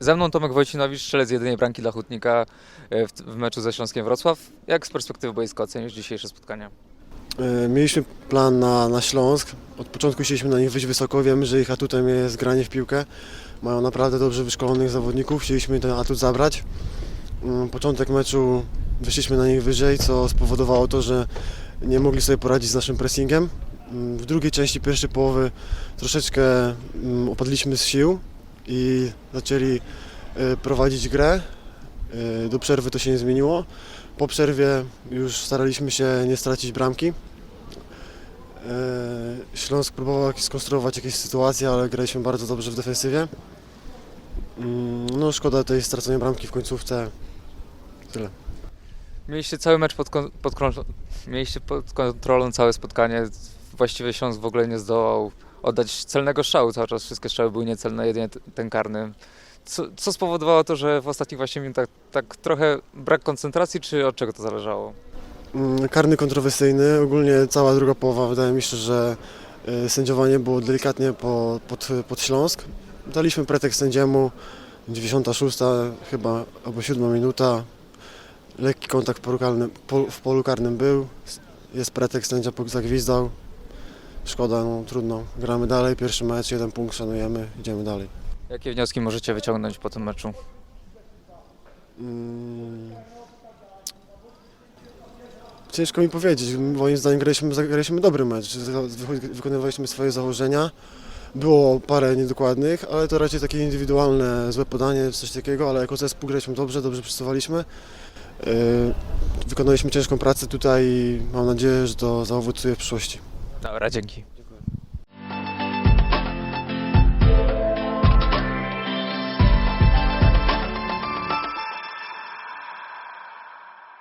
Ze mną Tomek Wojcinowicz, strzelec jedynej bramki dla Hutnika e, w, meczu ze Śląskiem Wrocław. Jak z perspektywy boiska ocenisz dzisiejsze spotkanie? Mieliśmy plan na, na Śląsk. Od początku chcieliśmy na nich wyjść wysoko. Wiemy, że ich atutem jest granie w piłkę. Mają naprawdę dobrze wyszkolonych zawodników. Chcieliśmy ten atut zabrać. Mm, Początek meczu wyszliśmy na nich wyżej, co spowodowało to, że nie mogli sobie poradzić z naszym pressingiem. Mm, W drugiej części pierwszej połowy troszeczkę mm, opadliśmy z sił i zaczęli e, prowadzić grę. E, Do przerwy to się nie zmieniło. Po przerwie już staraliśmy się nie stracić bramki. E, Śląsk próbował skonstruować jakieś sytuacje, ale graliśmy bardzo dobrze w defensywie. Mm, No szkoda tej straconej bramki w końcówce. Tyle. Mieliście cały mecz pod, pod, mieliście pod kontrolą całe spotkanie. Właściwie Śląsk w ogóle nie zdołał oddać celnego strzału. Cały czas wszystkie strzały były niecelne, jedynie ten karny. Co, co spowodowało to, że w ostatnich właśnie minutach tak trochę brak koncentracji, czy od czego to zależało? Mm, Karny kontrowersyjny. Ogólnie cała druga połowa wydaje mi się, że e, sędziowanie było delikatnie po, pod, pod Śląsk. Daliśmy pretekst sędziemu. 96 chyba albo 7 minuta. Lekki kontakt w polu karnym, był. Jest pretekst, sędzia zagwizdał. Szkoda, no trudno. Gramy dalej, pierwszy mecz, jeden punkt, szanujemy, idziemy dalej. Jakie wnioski możecie wyciągnąć po tym meczu? Mm. Ciężko mi powiedzieć. Moim zdaniem graliśmy, zagraliśmy dobry mecz. Wykonywaliśmy swoje założenia. Było parę niedokładnych, ale to raczej takie indywidualne, złe podanie, coś takiego, ale jako zespół graliśmy dobrze, dobrze przesuwaliśmy. Yy, Wykonaliśmy ciężką pracę tutaj i mam nadzieję, że to zaowocuje w przyszłości. Dobra, dzięki.